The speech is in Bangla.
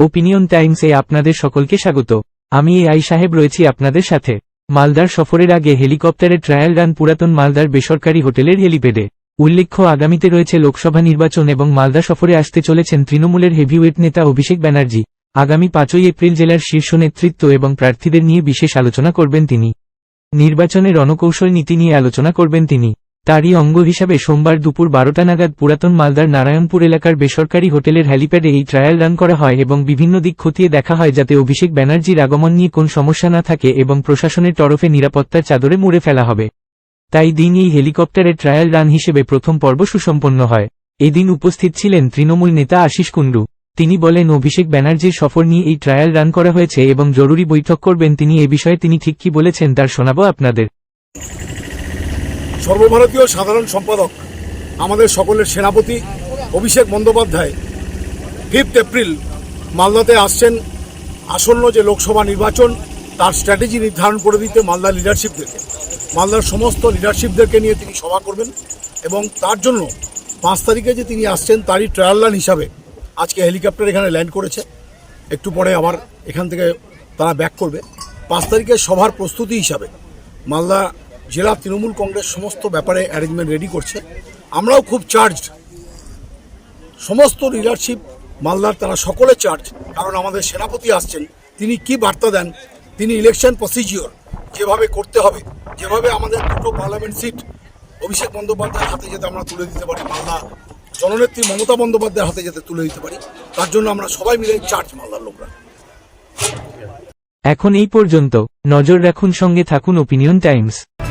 ওপিনিয়ন টাইমসে আপনাদের সকলকে স্বাগত। আমি এ আই সাহেব রয়েছি আপনাদের সাথে। মালদার সফরের আগে হেলিকপ্টারে ট্রায়াল রান পুরাতন মালদার বেসরকারি হোটেলের হেলিপ্যাডে। উল্লেখ্য, আগামীতে রয়েছে লোকসভা নির্বাচন এবং মালদা সফরে আসতে চলেছেন তৃণমূলের হেভিওয়েট নেতা অভিষেক ব্যানার্জি। আগামী পাঁচই এপ্রিল জেলার শীর্ষ নেতৃত্ব এবং প্রার্থীদের নিয়ে বিশেষ আলোচনা করবেন তিনি। নির্বাচনে রণকৌশল নীতি নিয়ে আলোচনা করবেন তিনি। তারই অঙ্গ হিসাবে সোমবার দুপুর বারোটা নাগাদ পুরাতন মালদার নারায়ণপুর এলাকার বেসরকারি হোটেলের হ্যালিপ্যাডে এই ট্রায়াল রান করা হয় এবং বিভিন্ন দিক খতিয়ে দেখা হয় যাতে অভিষেক ব্যানার্জির আগমন নিয়ে কোন সমস্যা না থাকে এবং প্রশাসনের তরফে নিরাপত্তার চাদরে মুড়ে ফেলা হবে। তাই দিন এই হেলিকপ্টারের ট্রায়াল রান হিসেবে প্রথম পর্ব সুসম্পন্ন হয়। এদিন উপস্থিত ছিলেন তৃণমূল নেতা আশিস কুণ্ডু। তিনি বলেন, অভিষেক ব্যানার্জির সফর নিয়ে এই ট্রায়াল রান করা হয়েছে এবং জরুরি বৈঠক করবেন। তিনি এ বিষয়ে তিনি ঠিক কি বলেছেন তার শোনাবো আপনাদের। সর্বভারতীয় সাধারণ সম্পাদক, আমাদের সকলের সেনাপতি অভিষেক বন্দ্যোপাধ্যায় ফিফথ এপ্রিল মালদাতে আসছেন। আসন্ন যে লোকসভা নির্বাচন, তার স্ট্র্যাটেজি নির্ধারণ করে দিতে মালদা লিডারশিপদেরকে মালদার সমস্ত লিডারশিপদেরকে নিয়ে তিনি সভা করবেন এবং তার জন্য পাঁচ তারিখে যে তিনি আসছেন, তারই ট্রায়াল রান হিসাবে আজকে হেলিকপ্টার এখানে ল্যান্ড করেছে। একটু পরে আবার এখান থেকে তারা ব্যাক করবে। পাঁচ তারিখের সভার প্রস্তুতি হিসাবে মালদা জেলা তৃণমূল কংগ্রেস সমস্ত ব্যাপারে অ্যারেঞ্জমেন্ট রেডি করছে। আমরাও খুব চার্জড সমস্ত লিডারশিপ মালদার তারা সকলে চার্জ কারণ আমাদের সেনাপতি আসছেন, তিনি কি বার্তা দেন? তিনি ইলেকশন প্রসিজিওর যেভাবে করতে হবে, যেভাবে আমাদের দুটো পার্লামেন্ট সিট অভিষেক বন্দ্যোপাধ্যায়ের হাতে যাতে আমরা তুলে দিতে পারি, মালদা জননেত্রী মমতা বন্দ্যোপাধ্যায়ের হাতে যাতে তুলে দিতে পারি, তার জন্য আমরা সবাই মিলে চার্জ মালদার লোকরা। এখন এই পর্যন্ত। নজর রাখুন সঙ্গে থাকুন ওপিনিয়ন টাইমস